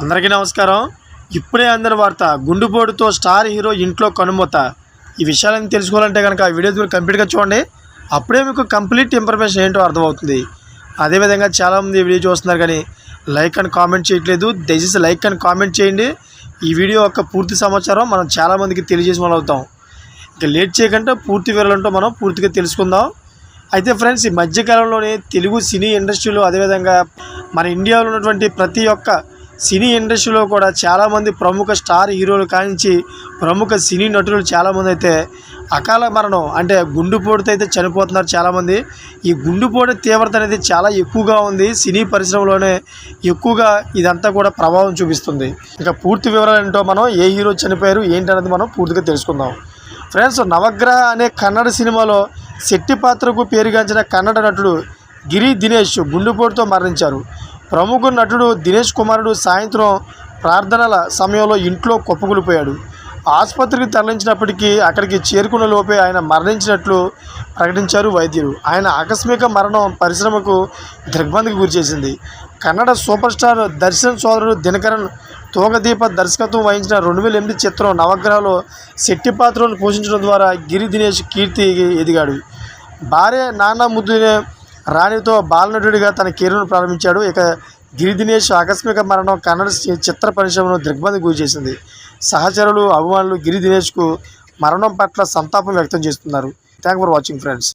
అందరికీ నమస్కారం. ఇప్పుడే అందిన వార్త గుండుపోటుతో స్టార్ హీరో ఇంట్లో కనుమూత. ఈ విషయాలన్నీ తెలుసుకోవాలంటే కనుక వీడియో మీరు కంప్లీట్గా చూడండి. అప్పుడే మీకు కంప్లీట్ ఇన్ఫర్మేషన్ ఏంటో అర్థమవుతుంది. అదేవిధంగా చాలామంది వీడియో చూస్తున్నారు కానీ లైక్ అండ్ కామెంట్ చేయట్లేదు. దయచేసి లైక్ అండ్ కామెంట్ చేయండి. ఈ వీడియో యొక్క పూర్తి సమాచారం మనం చాలామందికి తెలియజేసి మనం అవుతాం లేట్ చేయకుండా పూర్తి వివరాలంటూ మనం పూర్తిగా తెలుసుకుందాం. అయితే ఫ్రెండ్స్ ఈ మధ్యకాలంలోనే తెలుగు సినీ ఇండస్ట్రీలో అదేవిధంగా మన ఇండియాలో ఉన్నటువంటి ప్రతి ఒక్క సినీ ఇండస్ట్రీలో కూడా చాలామంది ప్రముఖ స్టార్ హీరోలు కానించి ప్రముఖ సినీ నటులు చాలామంది అయితే అకాల మరణం అంటే గుండుపోటుతో అయితే చనిపోతున్నారు చాలామంది. ఈ గుండుపోటు తీవ్రత అనేది చాలా ఎక్కువగా ఉంది. సినీ పరిశ్రమలోనే ఎక్కువగా ఇదంతా కూడా ప్రభావం చూపిస్తుంది. ఇంకా పూర్తి వివరాలు ఏంటో మనం ఏ హీరో చనిపోయారు ఏంటనేది మనం పూర్తిగా తెలుసుకుందాం. ఫ్రెండ్స్ నవగ్రహ అనే కన్నడ సినిమాలో శెట్టి పాత్రకు పేరుగాంచిన కన్నడ నటుడు గిరి దినేష్ గుండెపోటుతో మరణించారు. ప్రముఖ నటుడు దినేష్ కుమారుడు సాయంత్రం ప్రార్థనల సమయంలో ఇంట్లో కుప్పకూలిపోయాడు. ఆసుపత్రికి తరలించినప్పటికీ అక్కడికి చేరుకున్న లోపే ఆయన మరణించినట్లు ప్రకటించారు వైద్యులు. ఆయన ఆకస్మిక మరణం పరిశ్రమకు దిగ్బంధికి గురిచేసింది కన్నడ సూపర్ స్టార్ దర్శన్ సోదరుడు దినకరన్ తోగదీప దర్శకత్వం వహించిన రెండు వేల ఎనిమిది చిత్రం నవగ్రహలో శెట్టి పాత్రను పోషించడం ద్వారా గిరి దినేష్ కీర్తి ఎదిగాడు. భార్య నాన్న ముద్దునే రాణితో బాలనటుడిగా తన కెరీర్ను ప్రారంభించాడు. ఇక గిరిదినేష్ ఆకస్మిక మరణం కన్నడ చిత్ర పరిశ్రమను దిగ్బంధి గురి చేసింది. సహచరులు అభిమానులు గిరిదినేష్కు మరణం పట్ల సంతాపం వ్యక్తం చేస్తున్నారు. Thank for watching friends.